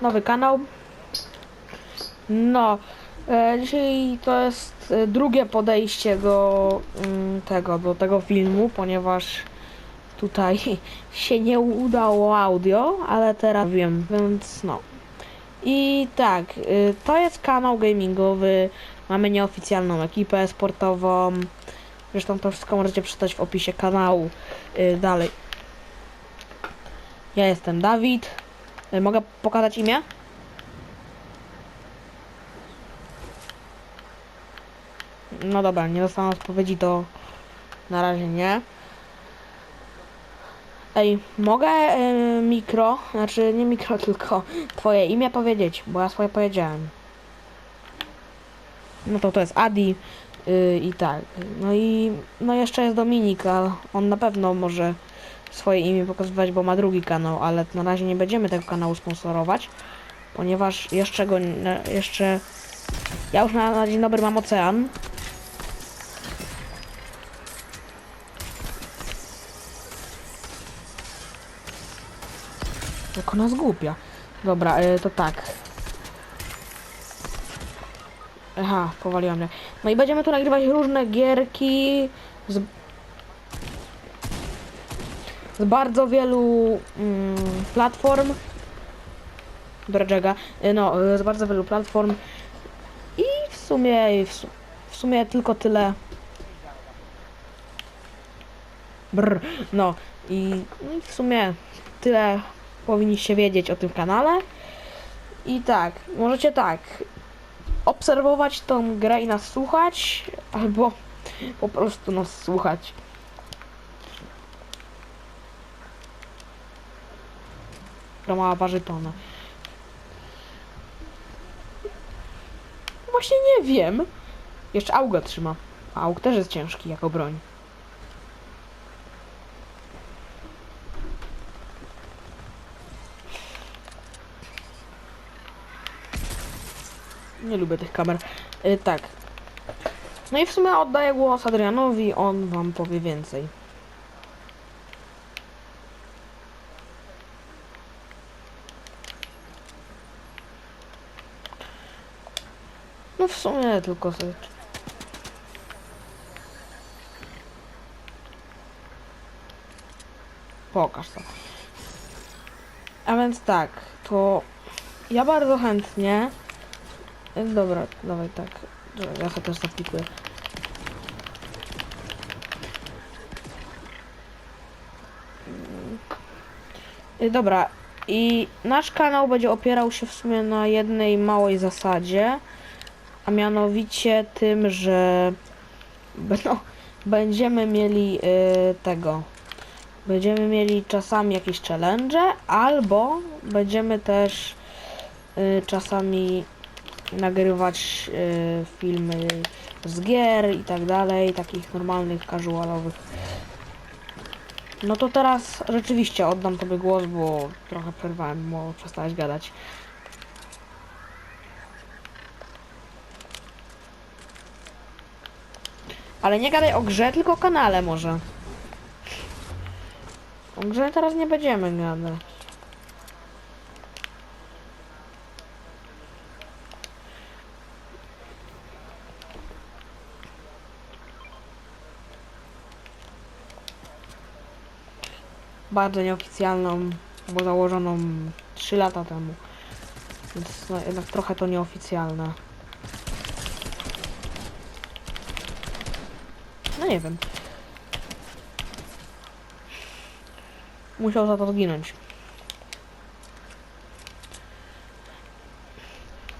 nowy kanał. No, e, dzisiaj to jest e, drugie podejście do mm, tego, do tego filmu, ponieważ tutaj się nie udało audio, ale teraz wiem, więc no. I tak, y, to jest kanał gamingowy, mamy nieoficjalną ekipę sportową, zresztą to wszystko możecie przeczytać w opisie kanału y, dalej. Ja jestem Dawid, mogę pokazać imię? No dobra, nie dostałem odpowiedzi, to na razie nie. Ej, mogę y, mikro, znaczy nie mikro, tylko twoje imię powiedzieć, bo ja swoje powiedziałem. No to to jest Adi y, i tak. No i no jeszcze jest Dominik, a on na pewno może swoje imię pokazywać, bo ma drugi kanał, ale na razie nie będziemy tego kanału sponsorować, ponieważ jeszcze go, jeszcze ja już na, na dzień dobry mam ocean. Jak ona zgłupia. Dobra, y, to tak. Aha, powaliłam mnie. No i będziemy tu nagrywać różne gierki z, z bardzo wielu mm, platform. Dredżega. Y, No, y, z bardzo wielu platform. I w sumie, w, w sumie tylko tyle. Brr, no no i w sumie tyle powinniście wiedzieć o tym kanale. I tak, możecie tak obserwować tą grę i nas słuchać, albo po prostu nas słuchać. Która waży tonę. Właśnie nie wiem. Jeszcze auga trzyma. A aug też jest ciężki jako broń. Nie lubię tych kamer. Y, tak. No i w sumie oddaję głos Adrianowi, on wam powie więcej. No w sumie tylko sobie... Pokaż to. A więc tak, to ja bardzo chętnie Dobra, dawaj tak. Ja sobie też zaplikuję. Dobra, i nasz kanał będzie opierał się w sumie na jednej małej zasadzie, a mianowicie tym, że no, będziemy mieli y, tego. Będziemy mieli czasami jakieś challenge, albo będziemy też y, czasami nagrywać y, filmy z gier i tak dalej, takich normalnych, casualowych. No to teraz rzeczywiście oddam tobie głos, bo trochę przerwałem, bo przestałeś gadać. Ale nie gadaj o grze, tylko o kanale może. O grze teraz nie będziemy gadać. bardzo nieoficjalną, bo założoną 3 lata temu. Więc no, jednak trochę to nieoficjalne. No nie wiem. Musiał za to zginąć.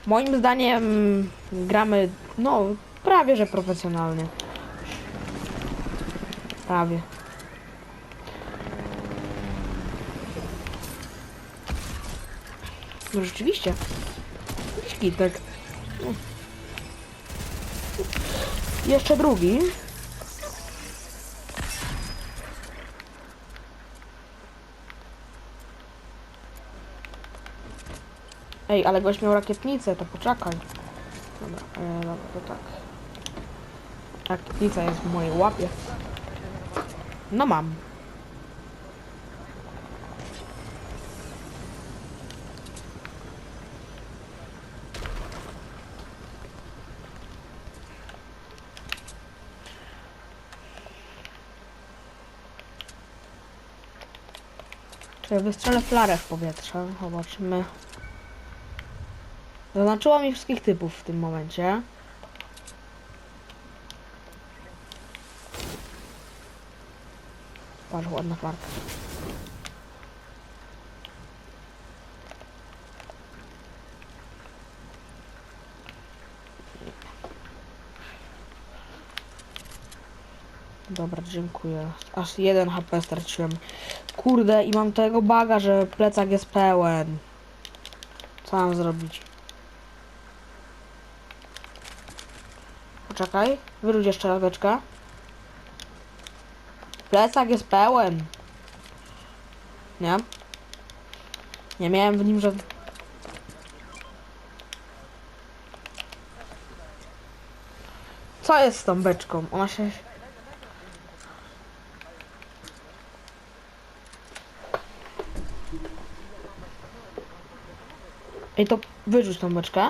Moim zdaniem gramy, no, prawie że profesjonalnie. Prawie. No rzeczywiście. Jakiś kitek. Jeszcze drugi. Ej, ale goś miał rakietnicę, to poczekaj. Dobra, e, dobra, to tak. Rakietnica jest w mojej łapie. No mam. Czy wystrzelę flarę w powietrze? Zobaczymy. Zaznaczyła mi wszystkich typów w tym momencie. Patrz, ładna flarka. Dobra, dziękuję. Aż jeden HP straciłem. Kurde, i mam tego baga, że plecak jest pełen. Co mam zrobić? Poczekaj, wyrzuć jeszcze raweczkę. Plecak jest pełen. Nie? Nie miałem w nim żadnych... Co jest z tą beczką? Ona się... Ej, to wyrzuć tą beczkę.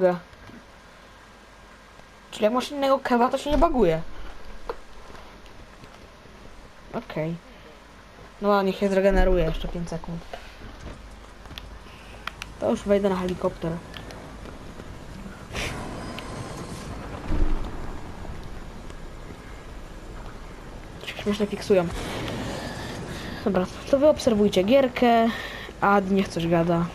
Mogę. Czyli jak masz innego kewa, to się nie baguje. Okej. No, niech się zregeneruje jeszcze 5 sekund. To już wejdę na helikopter. Się Śmiesznie fiksują. Dobra, to wy obserwujcie gierkę, a niech coś gada.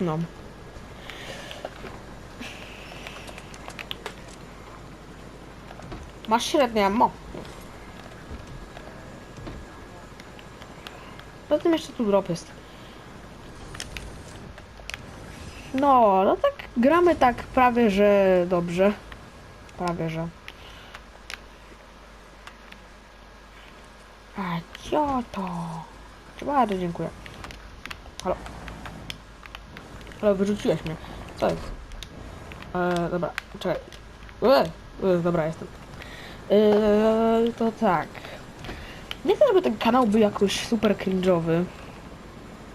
No. Masz średnie ammo. Poza tym jeszcze tu drop jest. No, no tak gramy tak prawie, że dobrze. Prawie, że. A co to? Bardzo dziękuję. Halo. Halo, wyrzuciłeś mnie. Co jest? Eee, dobra, czekaj. Eee, eee, dobra, jestem. Eee, to tak. Nie chcę, żeby ten kanał był jakoś super cringe'owy.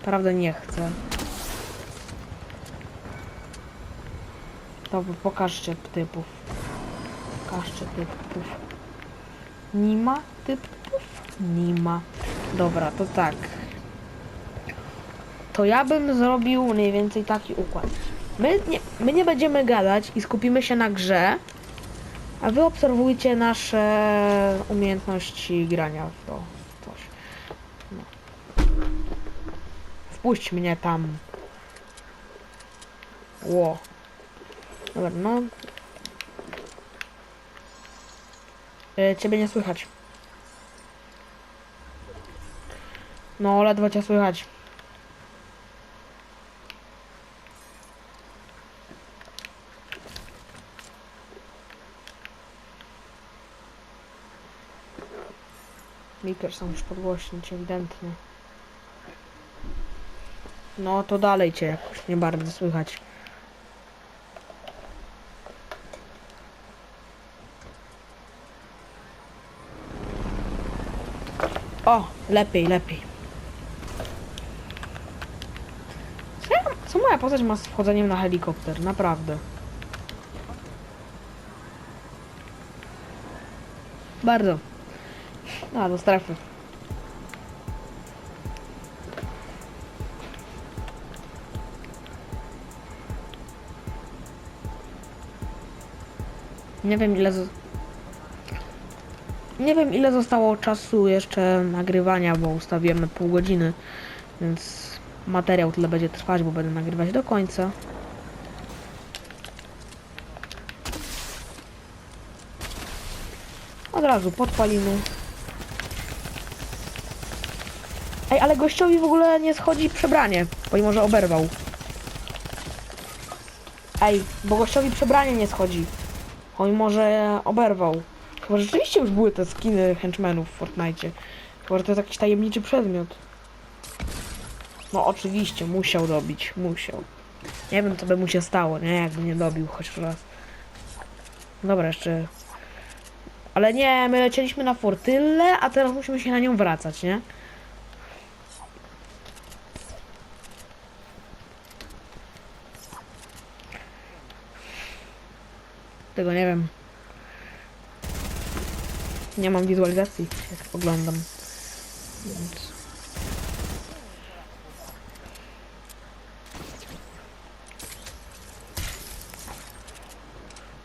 Prawda nie chcę. Wy pokażcie typów. Pokażcie typów. Nie ma typów? Nie ma. Dobra, to tak. To ja bym zrobił mniej więcej taki układ. My nie, my nie będziemy gadać i skupimy się na grze, a wy obserwujcie nasze umiejętności grania w to coś. No. Wpuść mnie tam. Ło. Dobra, no. E, ciebie nie słychać. No, ledwo cię słychać. Mikers są już podgłośnić, ewidentnie. No to dalej cię jakoś nie bardzo słychać. O, lepiej, lepiej. Co, ja, co moja postać ma z wchodzeniem na helikopter? Naprawdę. Bardzo. A, do strefy. Nie wiem ile... Nie wiem ile zostało czasu jeszcze nagrywania, bo ustawiamy pół godziny, więc materiał tyle będzie trwać, bo będę nagrywać do końca. Od razu podpalimy. Ej, ale gościowi w ogóle nie schodzi przebranie, pomimo że oberwał. Ej, bo gościowi przebranie nie schodzi. Pomimo że oberwał. Chyba rzeczywiście już były te skiny henchmenów w Fortnite. Chyba że to jest jakiś tajemniczy przedmiot. No oczywiście, musiał dobić, musiał. Nie wiem co by mu się stało, nie? Jakby nie dobił choć raz. Dobra, jeszcze... Ale nie, my lecieliśmy na fortylę, a teraz musimy się na nią wracać, nie? Tego nie wiem. Nie mam wizualizacji, jak oglądam. Więc...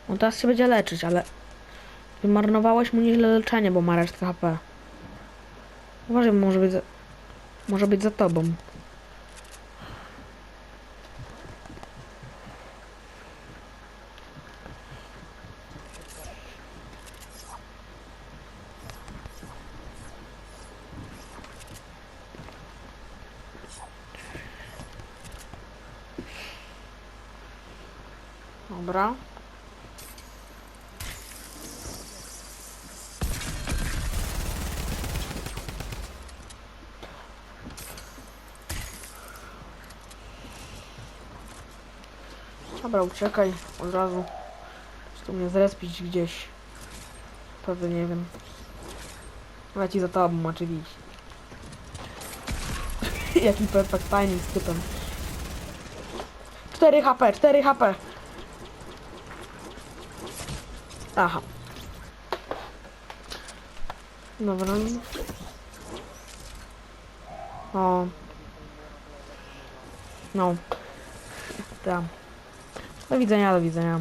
On teraz się będzie leczyć, ale wymarnowałeś mu nieźle leczenie, bo ma resztkę HP. Uważaj, może być za... może być za tobą. Dobra. Dobra, uciekaj od razu. Chcę mnie zrespić gdzieś. Pewnie nie wiem. Leci za tobą oczywiście. Jaki perfect timing z typem. 4 HP, 4 HP. Aha. Dobra. O. No. Tam. Do widzenia, do widzenia.